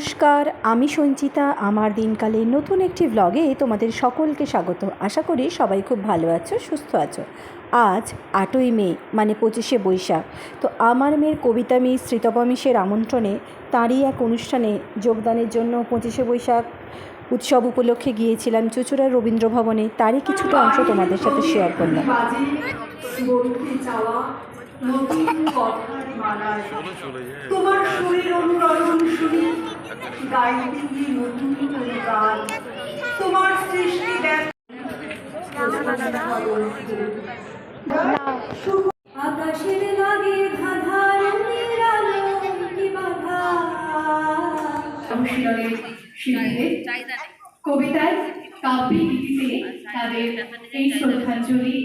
নমস্কার, আমি সঞ্চিতা। আমার দিনকালে নতুন একটি ব্লগে তোমাদের সকলকে স্বাগত। আশা করি সবাই খুব ভালো আছো, সুস্থ আছো। আজ আটই মে মানে পঁচিশে বৈশাখ। তো আমার মেয়ের কবিতা মেয়ে শ্রীতপা মিসের আমন্ত্রণে তাঁরই এক অনুষ্ঠানে যোগদানের জন্য পঁচিশে বৈশাখ উৎসব উপলক্ষে গিয়েছিলাম চুচুড়ার রবীন্দ্র ভবনে তারই কিছুটা অংশ তোমাদের সাথে শেয়ার করলাম। তোমার সুরের অনুরণন শুনি। গাইতে তোমার সৃষ্টি আকাশের লাগে কবিতায় গীতিতে তাদের এই শ্রদ্ধাঞ্জলি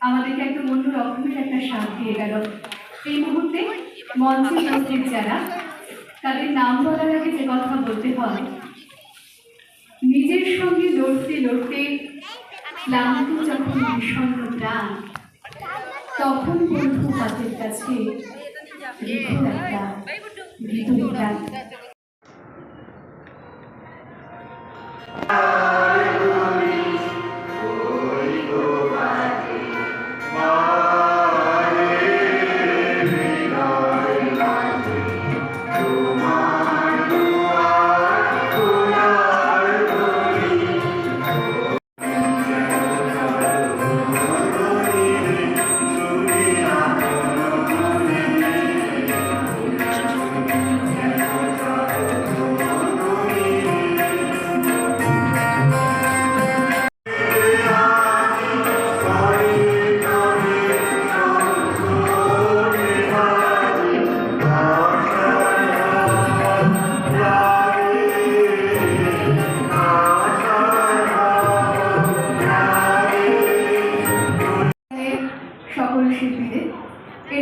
আমাদেরকে একটা অন্য রকমের একটা স্বাদ দিয়ে গেল। এই মুহূর্তে মঞ্চে যারা তাদের নাম বলার আগে যে কথা বলতে হয়, নিজের সঙ্গে লড়তে লড়তে ক্লান্ত যখন বিষণ্ণ প্রাণ, তখন বন্ধু তাদের কাছে রেখো একটা ভিতরে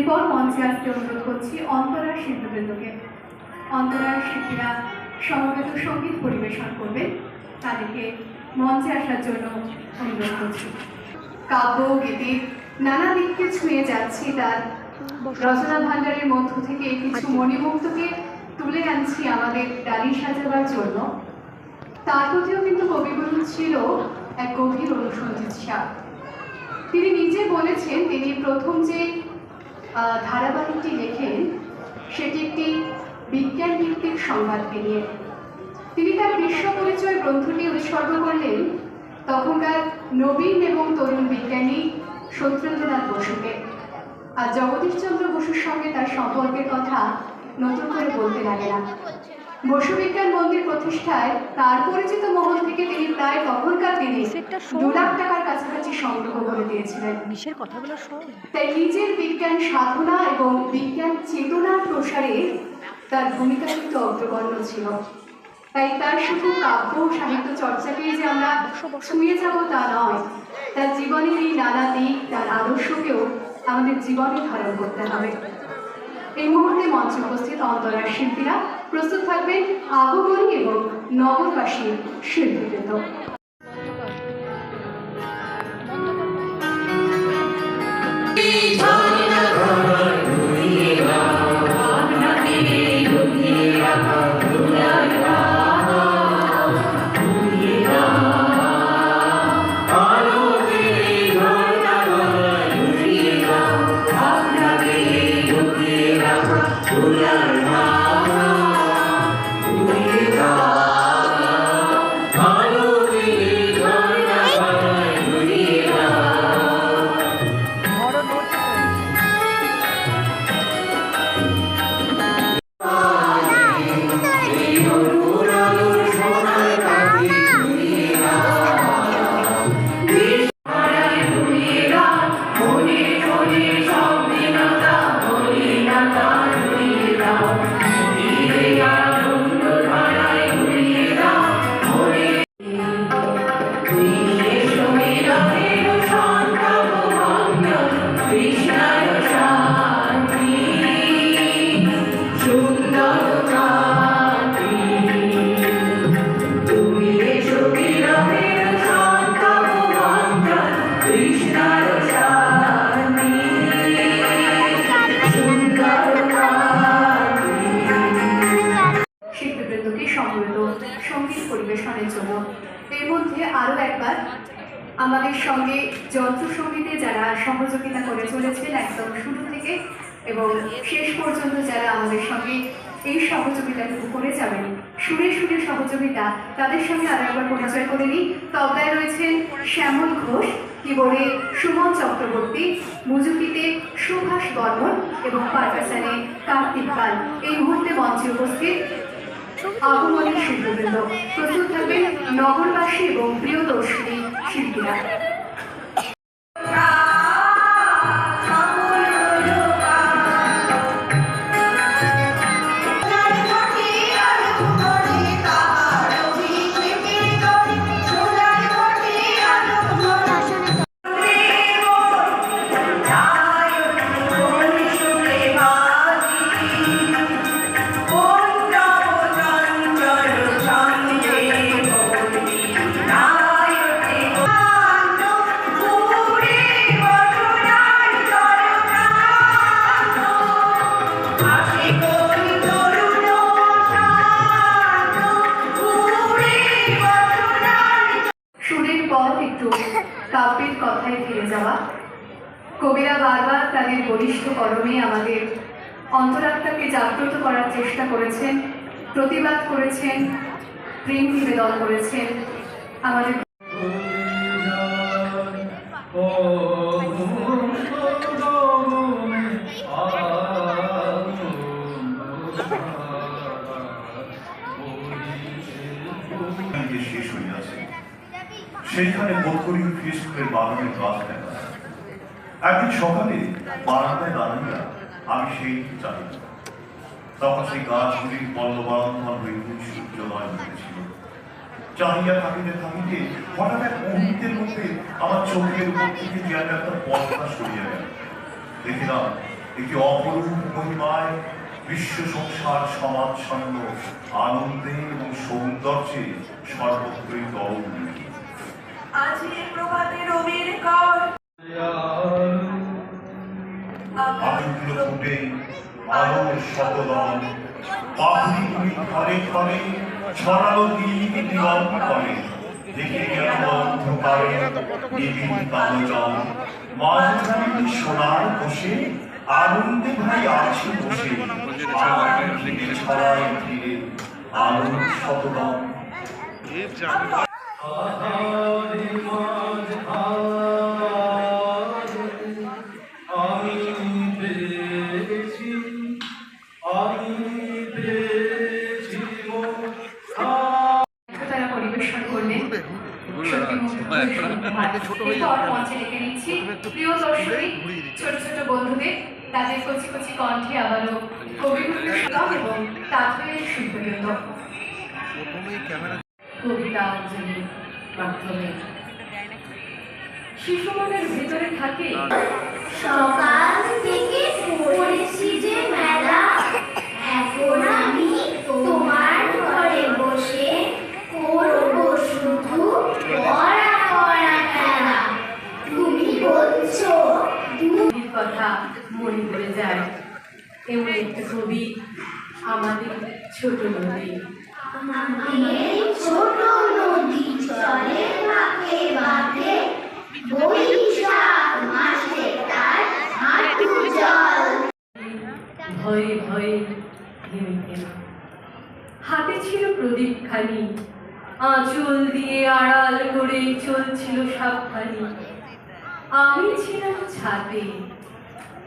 এরপর মঞ্চে আসতে অনুরোধ করছি অন্তরার শিল্পীবৃন্দকে। অন্তরার শিল্পীরা সমবেত সংগীত পরিবেশন করবে। তাদেরকে মঞ্চে আসার জন্য অনুরোধ করছি। কাব্য, গীতি, নানা দিককে ছুঁয়ে যাচ্ছি তার রচনা ভাণ্ডারের মধ্য থেকে কিছু মণিমুক্তকে তুলে আনছি আমাদের ডালি সাজাবার জন্য। তার প্রতিও কিন্তু কবিগুরু ছিল এক গভীর অনুসন্ধিৎসা। তিনি নিজে বলেছেন, তিনি প্রথম যে ধারাবাহিকটি লেখেন, সেটি একটি বিজ্ঞান ভিত্তিক সংবাদকে নিয়ে। তিনি তার বিশ্ব পরিচয় গ্রন্থটি উৎসর্গ করলেন তখনকার নবীন এবং তরুণ বিজ্ঞানী সত্যেন্দ্রনাথ বসুকে। আর জগদীশচন্দ্র বসুর সঙ্গে তার সম্পর্কের কথা নতুন করে বলতে লাগে না। বসু বিজ্ঞান মন্দির প্রতিষ্ঠায় তার পরিচিত মহল থেকে তিনি প্রায় তখনকার দিনে দু লাখ টাকার কাছাকাছি সংগ্রহ করে দিয়েছিলেন। বিশের কথাগুলো তাই নিজের বিজ্ঞান সাধনা এবং বিজ্ঞান চেতনার প্রসারে তার ভূমিকা কিন্তু অগ্রগণ্য ছিল। তাই তার শুধু কাব্য সাহিত্য চর্চাকেই যে আমরা ছুঁয়ে যাব তা নয় তার জীবনের এই নানা দিক তার আদর্শকেও আমাদের জীবনে ধারণ করতে হবে। এই মুহূর্তে মঞ্চে উপস্থিত অন্তরার শিল্পীরা প্রস্তুত থাকবে আগমনী এবং নগরবাসীর শিল্পীবৃন্দ। আমাদের সঙ্গে যন্ত্রসঙ্গীতে যারা সহযোগিতা করে চলেছেন একদম শুরু থেকে এবং শেষ পর্যন্ত যারা আমাদের সঙ্গে এই সহযোগিতাটুকু করে যাবেন সুরে সুরে সহযোগিতা, তাদের সঙ্গে আরও একবার পরিচয় করে নিই। তবলায় রয়েছেন শ্যামল ঘোষ, কিবোর্ডে সুমন চক্রবর্তী, মুজুকিতে সুভাষ বর্মন এবং পারকাসানে কার্তিক পাল। এই মুহূর্তে মঞ্চে উপস্থিত আগমনের শিল্পবৃন্দ। প্রস্তুত থাকবেন নগরবাসী এবং প্রিয়দর্শিনী শিল্পীরা কাব্যের কথায় ফিরে যাওয়া। কবিরা বারবার তাদের বলিষ্ঠ কলমে আমাদের অন্তরাত্মাকে জাগ্রত করার চেষ্টা করেছেন, প্রতিবাদ করেছেন, প্রেম নিবেদন করেছেন। আমাদের সেইখানে বকরি ফিস্কুলের বাগানের গাছ দেখা একদিন সকালে বারান্দায় দাঁড়াইয়া আমি সেই চাই তখন সেই গাছগুলির পল্লবান্ধন হইতে সূর্যোদয় হইতেছিল চাহিয়া থাকিতে থাকিতে হঠাৎ এক মুহূর্তের মধ্যে আমার চোখের উপর থেকে যেন একটা পর্দা সরিয়া গেল। দেখিলাম একটি অপরূপ মহিমায় বিশ্ব সংসার সমাজ সমাচ্ছন্ন আনন্দে এবং সৌন্দর্যে সর্বত্রই তরুণ আজি প্রভাতে রবির কর। আলোগুলো ফুটে আলোর শতদল পাখিগুলি ঘরে ঘরে ছড়ালো দিন দিগন্ত করে। দেখে গেল অন্ধকারে নিবিড় কালো মাঝখানে সোনার বসে আনন্দে ভাই আছে বসে। ছড়ায় আলোর শতদল প্রিয় দর্শনী ছোট ছোট বন্ধুদের তাদের কচি কচি কণ্ঠে আবারও কবিগুরু এবং তাৎপর্যের শিল্পবৃন্দ। কবিতা অঞ্জলির মাধ্যমে। শিশু মনের ভেতরে থাকে সকাল থেকে পড়েছি যে মেলা। এখন আমি তোমার ঘরে বসে করব শুধু পড়া পড়া খেলা। তুমি বলছো কথা মনে পড়ে যায়। এমন একটা আমাদের ছোট নদী এই হাতে ছিল প্রদীপ খানি, আঁচল দিয়ে আড়াল করে চলছিল সাবধানী। আমি ছিলাম ছাতে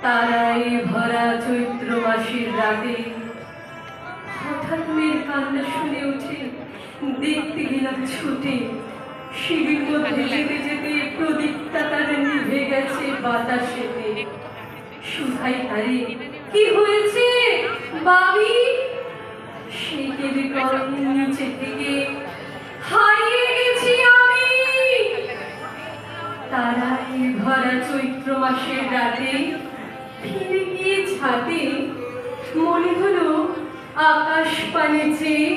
তারায় ভরা চৈত্র মাসের রাতে। হঠাৎ মেয়ের কান্না শুনে উঠে দেখতে গেলাম ছুটে। সিঁড়ির মধ্যে যেতে যেতে প্রদীপটা তার নিভে গেছে বাতাসেতে। সুধাই তারে কি হয়েছে? বাবি? সেই নিচে থেকে, হারিয়ে গেছি আমি। তারাই ভরা চৈত্র মাসের রাতে ফিরে গিয়ে ছাদে মনে হলো আকাশ পানে চেয়ে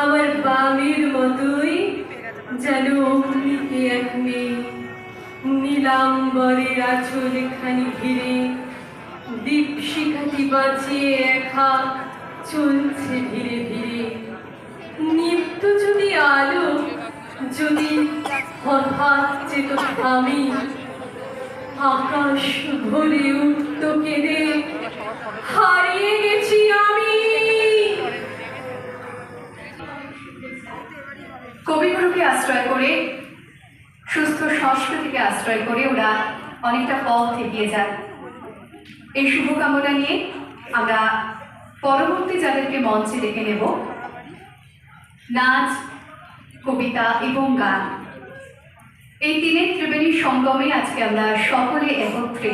আমার বামের মতোই যেন অগ্নিকে এক মেয়ে। নীলাম্বরের আঁচল খানি ঘিরে দীপশিখাটি বাঁচিয়ে একা চলছে ধীরে ধীরে। নিত্য যদি হঠাৎ চেত আমি আকাশ ভরে উঠত কেঁদে। হারিয়ে গেছি কবিগুরুকে আশ্রয় করে, সুস্থ সংস্কৃতিকে আশ্রয় করে ওরা অনেকটা পথ এগিয়ে যায়। এই শুভকামনা নিয়ে আমরা পরবর্তী যাদেরকে মঞ্চে ডেকে নেব, নাচ, কবিতা এবং গান। এই তিনের ত্রিবেণীর সঙ্গমে আজকে আমরা সকলে একত্রে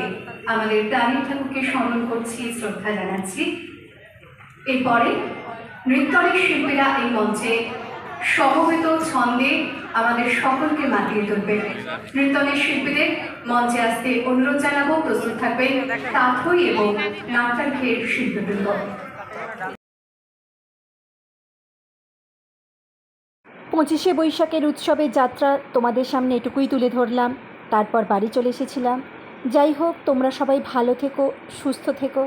আমাদের প্রাণীর ঠাকুরকে স্মরণ করছি, শ্রদ্ধা জানাচ্ছি। এরপরে নৃত্যরের শিল্পীরা এই মঞ্চে সমবেত ছন্দে আমাদের সকলকে মাতিয়ে তুলবে। নৃত্যনের শিল্পীদের মঞ্চে আসতে অনুরোধ জানাব, প্রস্তুত থাকবে তাথই এবং নাট্যার্ঘের শিল্পীবৃন্দ। পঁচিশে বৈশাখের উৎসবের যাত্রা তোমাদের সামনে এটুকুই তুলে ধরলাম। তারপর বাড়ি চলে এসেছিলাম। যাই হোক, তোমরা সবাই ভালো থেকো, সুস্থ থেকো।